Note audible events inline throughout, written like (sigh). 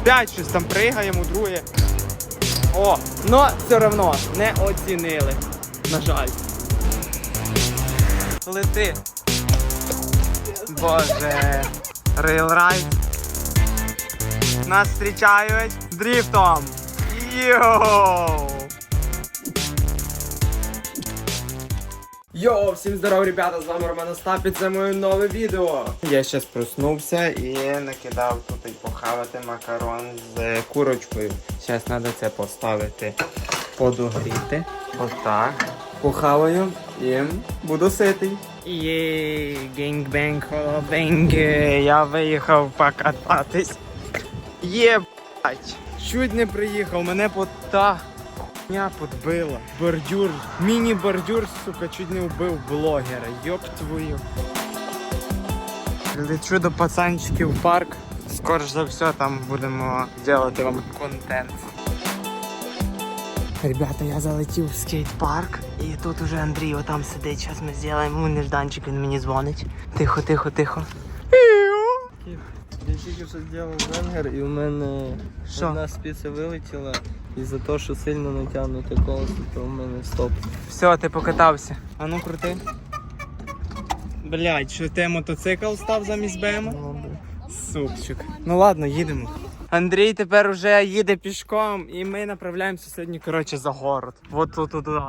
Опять щось там пригаємо, друге. О, но все одно не оцінили. На жаль. Лети. Боже. Рейлрайд. Нас зустрічають дріфтом. Йоу! Йоу, всім здорово, ребята, з вами Роман Остап, і це моє нове відео. Я зараз проснувся і накидав тут і похавати макарон з курочкою. Зараз треба це поставити подогріти. Отак. Похаваю і буду ситий. Є, генг-бенг, холобенг. Я виїхав покататись. Є, бать. Чуть не приїхав, мене пота Меня подбила. Бордюр. Міні-бордюр, сука, чуть не вбив блогера. Йоп твою. Лечу до пацанчиків в парк. Скоріш за все там будемо робити вам контент. Ребята, я залетів в скейт-парк. І тут уже Андрій отам сидить. Зараз ми зробимо нежданчик, він мені дзвонить. Тихо, тихо, тихо. Я тільки що зробив венгер і в мене Що? одна спиця вилетіла. І за те, що сильно натягнуте колесо, то в мене стоп. Все, ти покатався. А ну крути. Блять, що ти мотоцикл став замість БМ? Супчик. Ну ладно, їдемо. Андрій тепер уже їде пішком, і ми направляємося сьогодні, коротше, за город. Вот тут туди.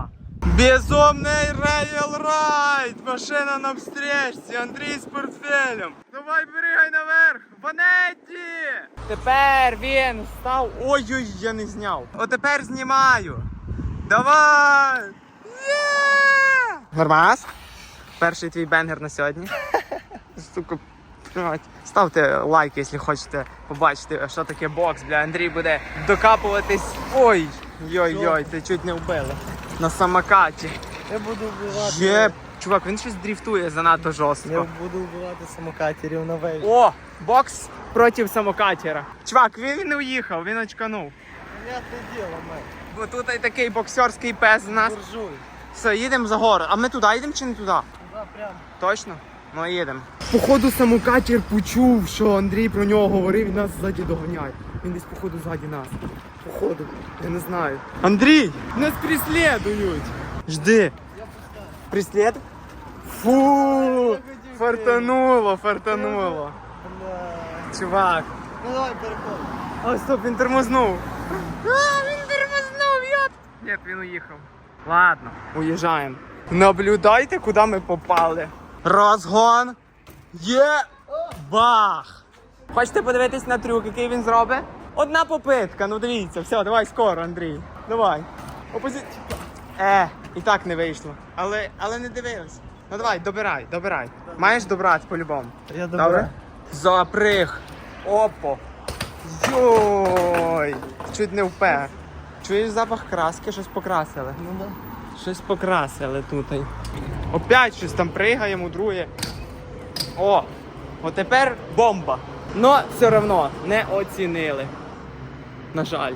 Безумний рейл райд! Машина на встречці, Андрій з портфелем. Давай пригай наверх! Ванетті! Тепер він став. Ой-ой, я не зняв. Тепер знімаю. Давай! Є! Нормас? Перший твій бенгер на сьогодні. (laughs) Сука, блядь. Ставте лайк, якщо хочете побачити, що таке бокс, бля. Андрій буде докапуватись. Ой! Йой-йой, ти чуть не вбили. На самокаті. Я буду вбивати. Є. Чувак, він щось дріфтує занадто Я буду вбивати самокатерів на. О! Бокс проти самокатера. Чувак, він не уїхав, він очканув. Понятне діло, мать. Бо тут і такий боксерський пес у нас. Буржуй. Все, їдемо за город. А ми туди їдемо чи не туди? Туди прям. Точно? Ну їдемо. Походу самокатер почув, що Андрій про нього говорив і нас ззаді доганяє. Він десь походу ззаді нас. Походу, я не знаю. Андрій! Нас преследують! Жди. Преслед? Фу! Фартануло, фартануло. Чувак. Ну давай переходимо. О, стоп, він тормознув. А, він тормознув, йоп. Ні, він уїхав. Ладно, уїжджаємо. Наблюдайте, куди ми попали. Розгон. Є. Бах! Хочете подивитись на трюк, який він зробить? Одна попитка, ну дивіться, все, давай скоро, Андрій. Давай. Опози... Е, і так не вийшло. Але, але не дивились. Ну давай, добирай, добирай. Маєш добрати по-любому. Я Добре? Заприг. Опо. Йой. Чуть не впер. Чуєш запах краски, щось покрасили. Ну да. Щось покрасили тут. Опять щось там пригає, мудрує. О! От тепер бомба. Но все одно не оцінили. На жаль.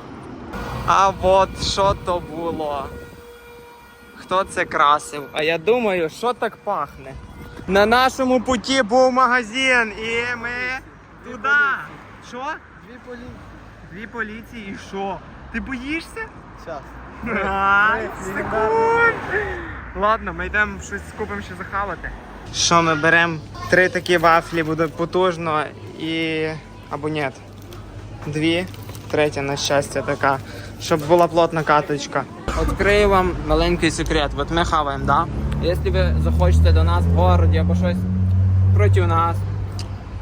А от що то було? Хто це красив? А я думаю, що так пахне? На нашому путі був магазин і ми туди. Що? Дві полі. Дві поліції і що? Ти боїшся? Ай, секунд. Ладно, ми йдемо щось купимо ще захавати. Що ми беремо? Три такі вафлі буде потужно і. або ні. Дві. Третя, на щастя, така. Щоб була плотна каточка. Відкрию вам маленький секрет. От ми хаваємо, да? Якщо ви захочете до нас в городі або щось проти нас,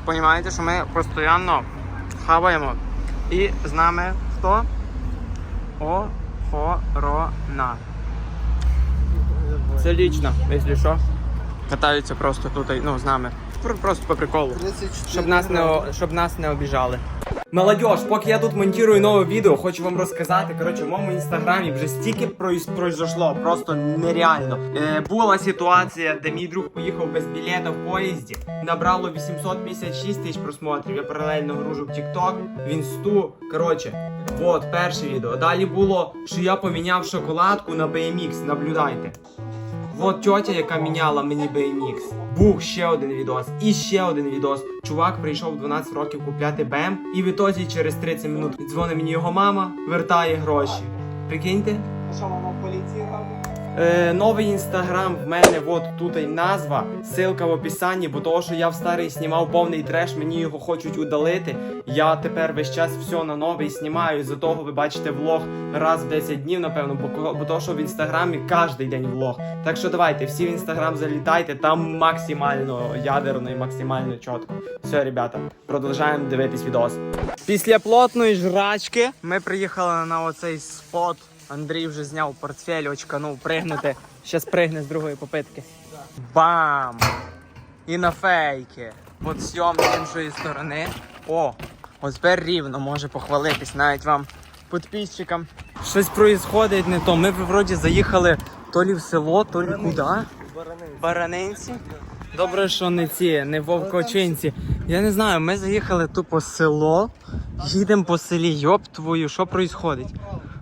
розумієте, що ми постійно хаваємо. І з нами хто? Охорона. Це лічно, якщо що. Катаються просто тут, ну, з нами. Про- Просто по приколу. 34 Щоб нас не, о- щоб нас не обіжали. Молодіж, поки я тут монтую нове відео, хочу вам розказати. Коротше, в моєму інстаграмі вже стільки произошло, просто нереально. Е, була ситуація, де мій друг поїхав без білета в поїзді. Набрало 856 тисяч просмотрів. Я паралельно гружу в TikTok, він 100. Коротше, от перше відео. Далі було, що я поміняв шоколадку на BMX. Наблюдайте. От тьотя, яка міняла мені BMX. Був ще один відос, і ще один відос. Чувак прийшов в 12 років купляти БМ, і в ітозі через 30 минут дзвонить мені його мама, вертає гроші. Прикиньте? Що мама в поліції Е, новий інстаграм в мене, от тут і назва, ссылка в описанні, бо того, що я в старий знімав повний треш, мені його хочуть удалити. Я тепер весь час все на новий знімаю. За того ви бачите влог раз в 10 днів, напевно, бо, бо того, що в інстаграмі кожен день влог. Так що давайте, всі в інстаграм залітайте, там максимально ядерно і максимально чітко. Все, ребята, продовжаємо дивитись відос. Після плотної жрачки ми приїхали на оцей спот. Андрій вже зняв портфель, очканув пригнути. Щас пригне з другої попитки. Бам! І на фейки. От сьом з іншої сторони. О! Ось тепер рівно може похвалитись навіть вам підписчикам. Щось проїсходить не то. Ми вроді заїхали то лі в село, то лі куди? Баранинці. Добре, що не ці, не вовкочинці. Я не знаю, ми заїхали тупо село, їдемо по селі, йоп твою, що проїсходить?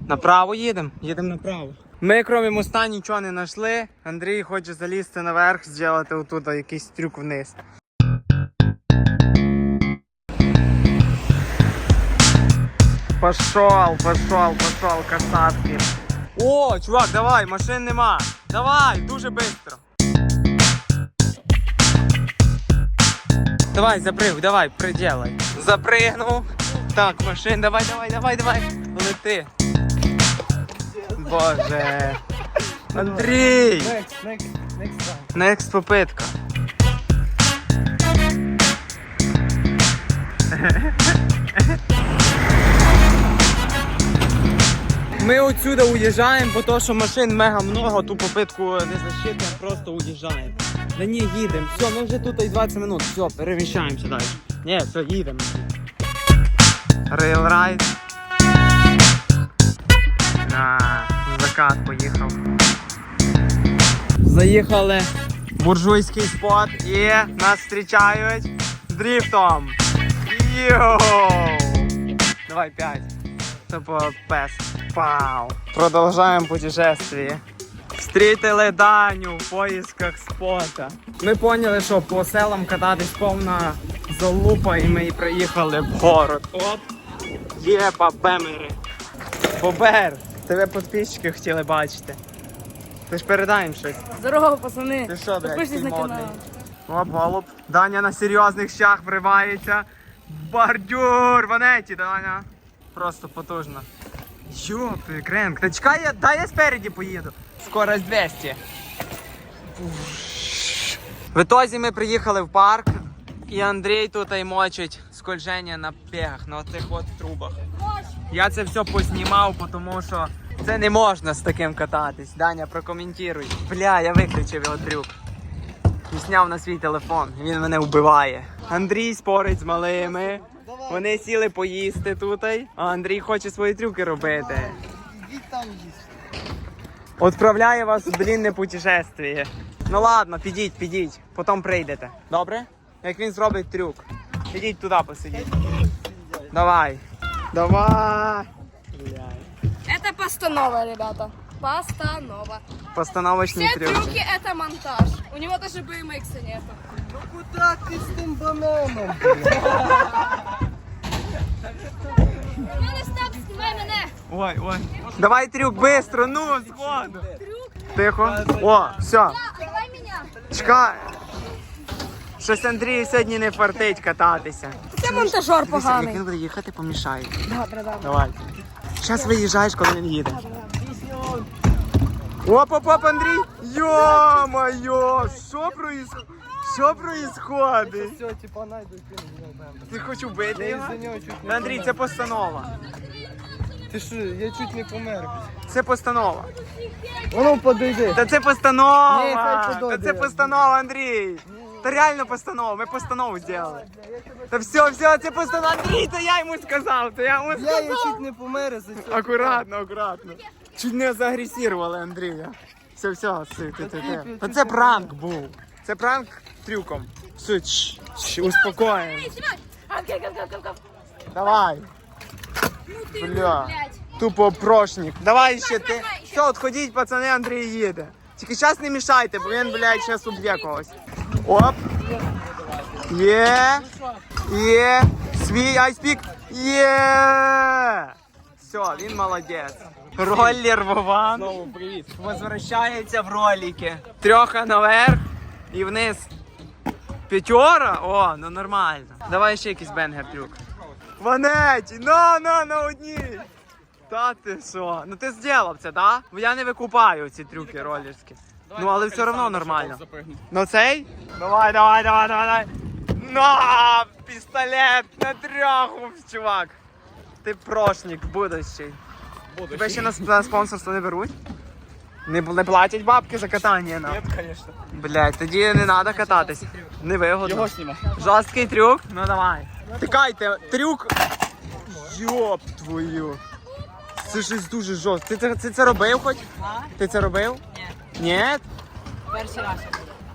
Направо їдемо? Їдемо направо. Ми, крім моста, нічого не знайшли. Андрій хоче залізти наверх, зробити отут якийсь трюк вниз. Пошел, пошел, пошел, касатки. О, чувак, давай, машин нема. Давай, дуже швидко. Давай, запрыг, давай, приделай. Запрыгнул. Так, машин, давай, давай, давай, давай. Лети. Боже. Андрій! Next, next, next time. Next попитка. Ми отсюда уїжджаємо, бо то, що машин мега много, ту попитку не засчитуємо, просто уїжджаємо. Да ні, їдемо. Все, ми вже тут і 20 минут. Все, переміщаємося далі. Ні, все, їдемо. Рейлрайд. Закат поїхав. Заїхали в буржуйський спот і нас зустрічають з дріфтом. Йоу! Давай п'ять. Тупо пес. Пау. Продовжаємо путешествие. Встрітили Даню в поїсках спота. Ми поняли, що по селам кататись повна залупа, і ми приїхали в город. Оп! Є бабемери. Бобер! Тебе підписчики хотіли бачити. Ти ж передай їм щось. Здорово, пацани. Ти що, блядь, Підпишись такий на модний? канал. Оп, голуб. Даня на серйозних щах вривається. Бордюр! Ванеті, Даня. Просто потужно. Йопи, кренк. Та чекай, я, дай я спереді поїду. Скорость 200. В ітозі ми приїхали в парк, і Андрій тут і мочить скольження на пегах, на оцих от трубах. Я це все познімав, тому що це не можна з таким кататись. Даня, прокоментуй. Бля, я виключив його трюк. І зняв на свій телефон. Він мене вбиває. Андрій спорить з малими. Вони сіли поїсти тут, а Андрій хоче свої трюки робити. Там їсть. Отправляє вас в длінне путешествие. Ну ладно, підіть, підіть, потім прийдете. Добре? Як він зробить трюк. Ідіть туди посидіть. Давай. Давай. Блядь. Это постанова, ребята. Постанова. Постановочний Все трюк. трюки это монтаж. У него даже BMX нету. Ну куди ти з тим бананом? Мене стоп, знімай мене. Ой, ой. Давай трюк быстро, ну, згоду. Тихо. О, все. Давай мене. Чекай. Щось Андрію сьогодні не фартить кататися. Це монтажер як поганий. він буде їхати, помішає. Добре, добре. Давай. Зараз виїжджаєш, коли він їде. Оп, оп, оп, Андрій! Йо-моє! Що происходит? Що происходит? Все, типа найду кину. Ти хочеш вбити його? Та, Андрій, це постанова. Ти що, я чуть не помер. Це постанова. Воно подойди. Та це постанова! Та це постанова, Андрій! Та реально постанова, ми постанову зробили. Та все, все, це постанова. Андрій, то я йому сказав, то я йому Я, сказав. я чуть не помер за це. Акуратно, акуратно. Чуть не загресували Андрія. Все, все, все, ти, ти, ти. Та це пранк був. Це пранк трюком. Все, чш, чш, успокоїмо. Давай. Бля. Тупо прошник. Давай ще ти. Все, отходіть, пацани, Андрій їде. Тільки зараз не мішайте, бо він, блядь, зараз уб'є когось. Оп. Є. Є. Свій айспік. Є. Все, він молодець. Роллер Вован. Знову привіт. Возвращається в ролики. Трьоха наверх і вниз. П'ятьора? О, ну нормально. Давай ще якийсь бенгер трюк. Ванеті, на, на, на одній. Та ти що? Ну ти зробив це, да? Бо я не викупаю ці трюки ролерські. Ну але все одно нормально. Ну цей? Давай, давай, давай, давай, давай. На, пістолет на трьох, чувак. Ти прошник будущий. Тебе ще на, на спонсорство не беруть? Не, не платять бабки за катання нам. Нет, конечно. Блять, тоді не треба кататись. Не вигодно. Його сніма. Жорсткий трюк? Ну давай. Тикайте, трюк. Йоп твою. Це щось дуже жорстко. Ти це, ти це робив хоч? Ти це робив? Ні. Ні? Перший раз.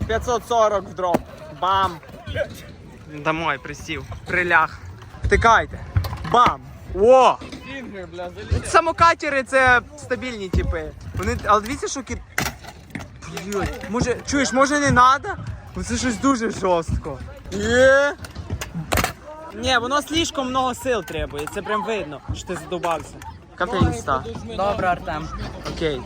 540 в дроп. Бам. Домой присів. Приляг. Тикайте. Бам. О! Фінгер, бля, заліз. Самокатери це стабільні типи. Вони, але дивіться, що кіт. Блядь, може, чуєш, може не треба? Бо це щось дуже жорстко. Є. Ні, воно слишком много сил требує, це прям видно, що ти задубався. Кафеїн ста. Добре, Артем. Окей.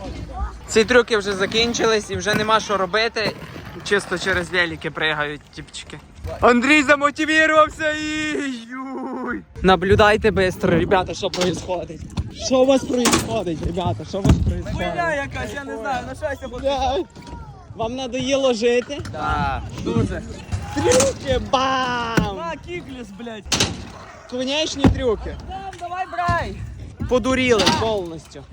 Ці трюки вже закінчились і вже нема що робити. Чисто через велики пригають тіпчики. Андрій замотивувався і. Юй. Наблюдайте быстро, ребята, що происходить. Що у вас происходить, ребята? Що у вас происходить? якась, я не знаю, на щастя Блядь. Вам надоело жити? Так, дуже. Трюки, бам! На, кікліс, блядь. Конечні трюки. Там, давай, брай. Подуріли повністю.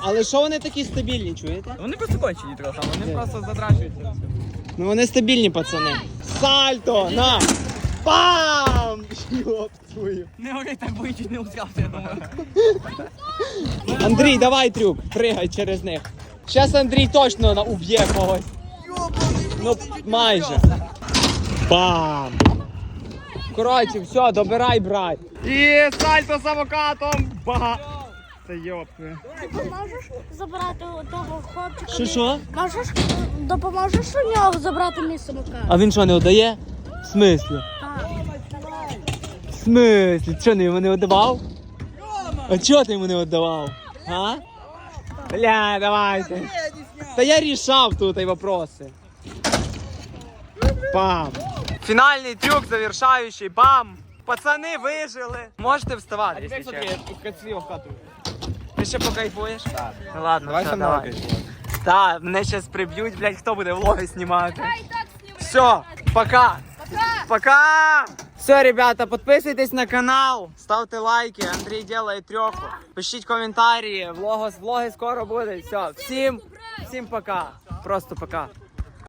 Але що вони такі стабільні, чуєте? Вони просто кончені трохи, вони просто задрачуються. Ну вони стабільні пацани. Сальто! На! Бам! Йоп твою. Не говори так, бо я чуть не узявся, я думаю. Андрій, давай трюк, пригай через них. Зараз Андрій точно уб'є когось. Ну, майже. Бам! Коротше, все, добирай, брат. І сальто самокатом! Ба! Та йоп. Ти Допоможеш забрати того хлопчика? Що що? Можеш допоможеш у нього забрати мій самокат? А він що не віддає? В смислі? Так. В смислі? Що не йому не віддавав? А чого ти йому не віддавав? А? Бля, давайте. Та я рішав тут і вопроси. Бам. Фінальний трюк завершаючий. Бам. Пацани вижили. Можете вставати, якщо чесно. в хату. Ти ще покайфуєш? Так. Ну ладно, Давай все, давай. Так, мене зараз приб'ють, блядь, хто буде влоги знімати. Все, пока. Пока. Пока! Все, ребята, подписывайтесь на канал, ставте лайки, Андрій делает трьоху. Пишіть коментарі, влоги, влоги скоро буде. Все, всім, всім пока. Просто пока.